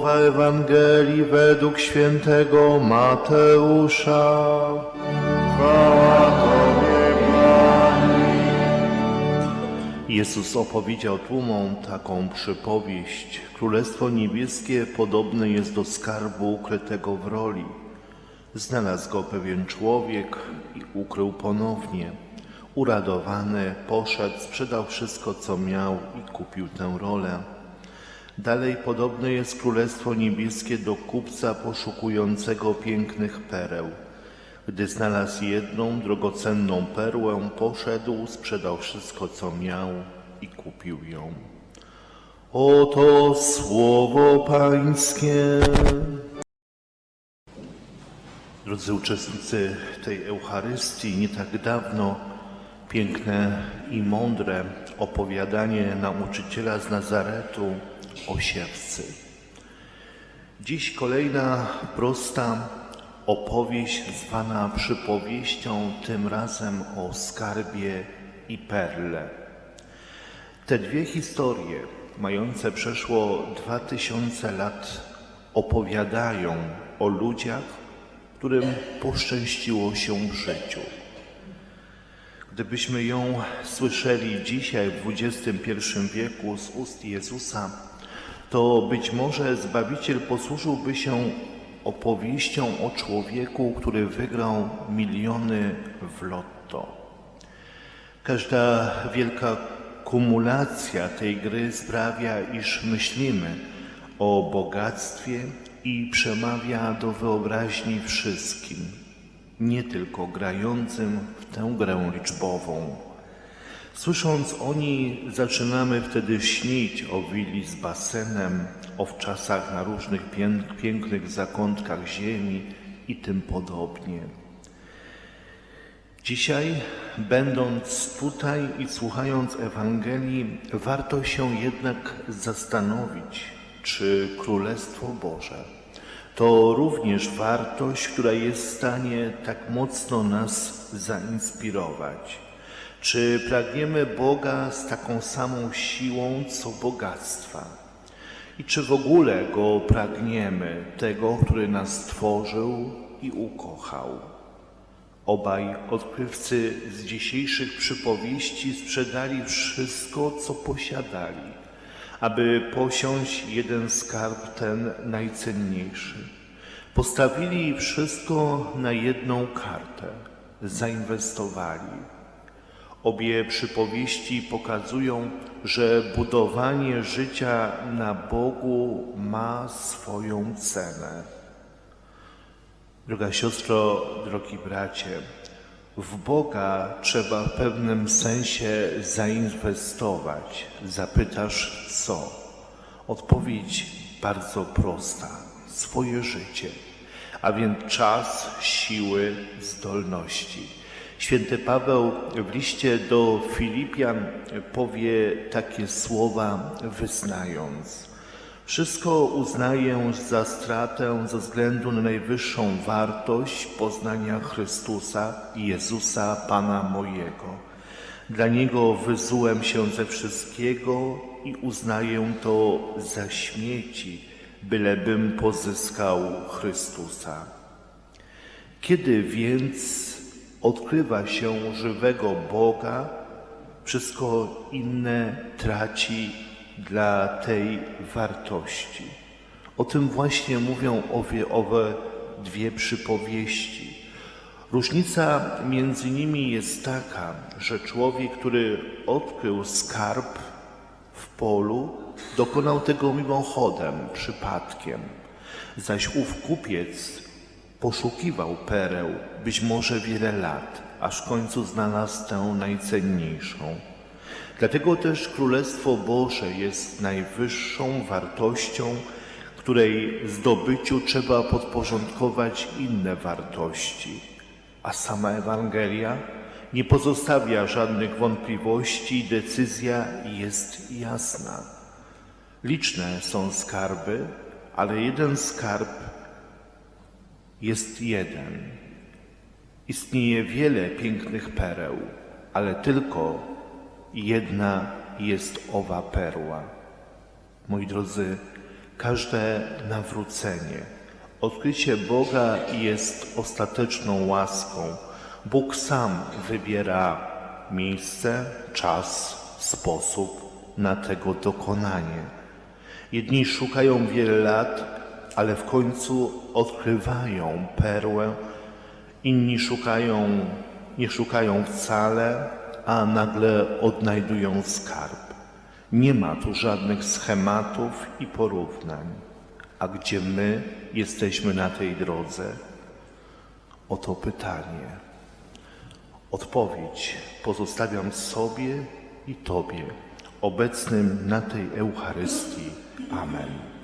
Słowa Ewangelii według świętego Mateusza. Chwała Tobie, Panie. Jezus opowiedział tłumom taką przypowieść. Królestwo niebieskie podobne jest do skarbu ukrytego w roli. Znalazł go pewien człowiek i ukrył ponownie. Uradowany poszedł, sprzedał wszystko, co miał i kupił tę rolę. Dalej podobne jest Królestwo Niebieskie do kupca poszukującego pięknych pereł. Gdy znalazł jedną drogocenną perłę, poszedł, sprzedał wszystko, co miał i kupił ją. Oto słowo Pańskie. Drodzy uczestnicy tej Eucharystii, nie tak dawno piękne i mądre opowiadanie nauczyciela z Nazaretu o siewcy. Dziś kolejna prosta opowieść zwana przypowieścią, tym razem o skarbie i perle. Te dwie historie, mające przeszło dwa tysiące lat, opowiadają o ludziach, którym poszczęściło się w życiu. Gdybyśmy ją słyszeli dzisiaj w XXI wieku z ust Jezusa, to być może Zbawiciel posłużyłby się opowieścią o człowieku, który wygrał miliony w lotto. Każda wielka kumulacja tej gry sprawia, iż myślimy o bogactwie i przemawia do wyobraźni wszystkim, nie tylko grającym w tę grę liczbową. Słysząc o niej, zaczynamy wtedy śnić o willi z basenem, o wczasach na różnych pię- pięknych zakątkach ziemi i tym podobnie. Dzisiaj, będąc tutaj i słuchając Ewangelii, warto się jednak zastanowić, czy Królestwo Boże to również wartość, która jest w stanie tak mocno nas zainspirować. Czy pragniemy Boga z taką samą siłą, co bogactwa? I czy w ogóle Go pragniemy, tego, który nas stworzył i ukochał? Obaj odkrywcy z dzisiejszych przypowieści sprzedali wszystko, co posiadali, aby posiąść jeden skarb, ten najcenniejszy. Postawili wszystko na jedną kartę, zainwestowali. Obie przypowieści pokazują, że budowanie życia na Bogu ma swoją cenę. Droga siostro, drogi bracie, w Boga trzeba w pewnym sensie zainwestować. Zapytasz co? Odpowiedź bardzo prosta: swoje życie, a więc czas, siły, zdolności. Święty Paweł w liście do Filipian powie takie słowa, wyznając: Wszystko uznaję za stratę ze względu na najwyższą wartość poznania Chrystusa i Jezusa, Pana mojego. Dla Niego wyzułem się ze wszystkiego i uznaję to za śmieci, bylebym pozyskał Chrystusa. Kiedy więc odkrywa się żywego Boga, wszystko inne traci dla tej wartości. O tym właśnie mówią owe, owe dwie przypowieści. Różnica między nimi jest taka, że człowiek, który odkrył skarb w polu, dokonał tego mimochodem, przypadkiem, zaś ów kupiec poszukiwał pereł być może wiele lat, aż w końcu znalazł tę najcenniejszą. Dlatego też Królestwo Boże jest najwyższą wartością, której zdobyciu trzeba podporządkować inne wartości. A sama Ewangelia nie pozostawia żadnych wątpliwości decyzja jest jasna. Liczne są skarby, ale jeden skarb jest jeden. Istnieje wiele pięknych pereł, ale tylko jedna jest owa perła. Moi drodzy, każde nawrócenie. Odkrycie Boga jest ostateczną łaską. Bóg sam wybiera miejsce, czas, sposób na tego dokonanie. Jedni szukają wiele lat, ale w końcu odkrywają perłę, inni szukają, nie szukają wcale, a nagle odnajdują skarb. Nie ma tu żadnych schematów i porównań. A gdzie my jesteśmy na tej drodze? Oto pytanie. Odpowiedź pozostawiam sobie i Tobie, obecnym na tej Eucharystii. Amen.